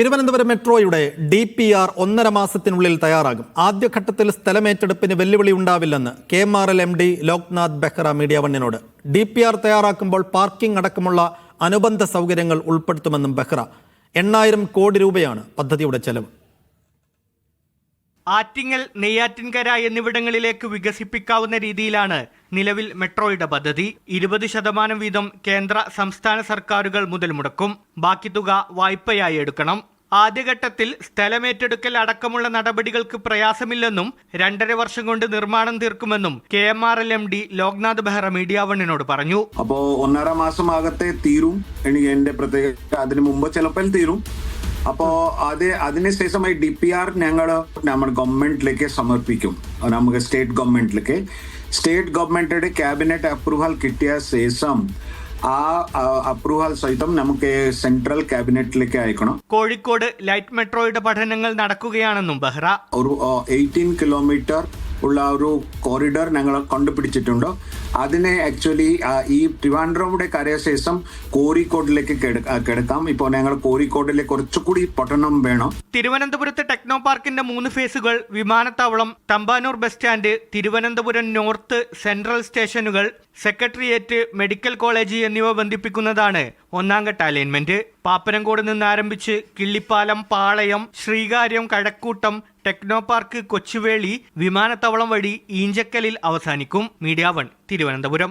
തിരുവനന്തപുരം മെട്രോയുടെ D P R ഒന്നര മാസത്തിനുള്ളിൽ തയ്യാറാകും. ആദ്യഘട്ടത്തിൽ സ്ഥലമേറ്റെടുപ്പിന് വെല്ലുവിളി ഉണ്ടാവില്ലെന്ന് K M R L M D Loknath Behera media വണ്ണിനോട്. D P R തയ്യാറാക്കുമ്പോൾ പാർക്കിംഗ് അടക്കമുള്ള അനുബന്ധ സൗകര്യങ്ങൾ ഉൾപ്പെടുത്തുമെന്നും ബെഹ്റ. എണ്ണായിരം കോടി രൂപയാണ് പദ്ധതിയുടെ ചെലവ്. ആറ്റിങ്ങൽ നെയ്യാറ്റിൻകര എന്നിവിടങ്ങളിലേക്ക് വികസിപ്പിക്കാവുന്ന രീതിയിലാണ് നിലവിൽ മെട്രോയുടെ പദ്ധതി. ഇരുപത് ശതമാനം വീതം കേന്ദ്ര സംസ്ഥാന സർക്കാരുകൾ മുതൽ മുടക്കും. ബാക്കി തുക വായ്പയായി എടുക്കണം. ആദ്യഘട്ടത്തിൽ സ്ഥലമേറ്റെടുക്കൽ അടക്കമുള്ള നടപടികൾക്ക് പ്രയാസമില്ലെന്നും രണ്ടര വർഷം കൊണ്ട് നിർമ്മാണം തീർക്കുമെന്നും K M R L M D Loknath Behera media വണ്ണിനോട് പറഞ്ഞു. അപ്പോ ഒന്നര മാസം മാസമാകത്തെ തീരും. എനിക്ക് എന്റെ പ്രത്യേക അതിന് മുമ്പ് ചിലപ്പോൾ തീരും. അപ്പോ അത് അതിനുശേഷം ഈ ഡി പി ആർ ഞങ്ങൾ നമ്മുടെ ഗവൺമെന്റിലേക്ക് സമർപ്പിക്കും. നമുക്ക് സ്റ്റേറ്റ് ഗവൺമെന്റിലേക്ക്. സ്റ്റേറ്റ് ഗവൺമെന്റിന്റെ ക്യാബിനറ്റ് അപ്രൂവൽ കിട്ടിയ ശേഷം ആ അപ്രൂവൽ സഹിതം നമുക്ക് സെൻട്രൽ ക്യാബിനറ്റിലേക്ക് അയക്കണം. കോഴിക്കോട് ലൈറ്റ് മെട്രോയുടെ പഠനങ്ങൾ നടക്കുകയാണെന്നും ബെഹ്റ. ഒരു എയ്റ്റീൻ കിലോമീറ്റർ ഉള്ള ഒരു കോറിഡോർ ഞങ്ങൾ കണ്ടുപിടിച്ചിട്ടുണ്ട്. അതിനെ ആക്ച്വലി ഈ ട്രിവാൻഡ്രമുടെ കരയശേഷം കോഴിക്കോടിലേക്ക് കിടക്കാം. ഇപ്പോൾ ഞങ്ങൾ കോഴിക്കോടിലെ കുറച്ചുകൂടി പട്ടണം വേണം. തിരുവനന്തപുരത്ത് ടെക്നോ പാർക്കിന്റെ മൂന്ന് ഫേസുകൾ വിമാനത്താവളം Thampanoor bus stand Thiruvananthapuram north central സ്റ്റേഷനുകൾ സെക്രട്ടേറിയറ്റ് മെഡിക്കൽ കോളേജ് എന്നിവ ബന്ധിപ്പിക്കുന്നതാണ്. ഒന്നാം ഘട്ട അലൈൻമെന്റ് പാപ്പനംകോട് നിന്ന് ആരംഭിച്ച് കിള്ളിപ്പാലം പാളയം ശ്രീകാര്യം കഴക്കൂട്ടം ടെക്നോ പാർക്ക് കൊച്ചുവേളി വിമാനത്താവളം വഴി ഈഞ്ചക്കലിൽ അവസാനിക്കും. Media one Thiruvananthapuram.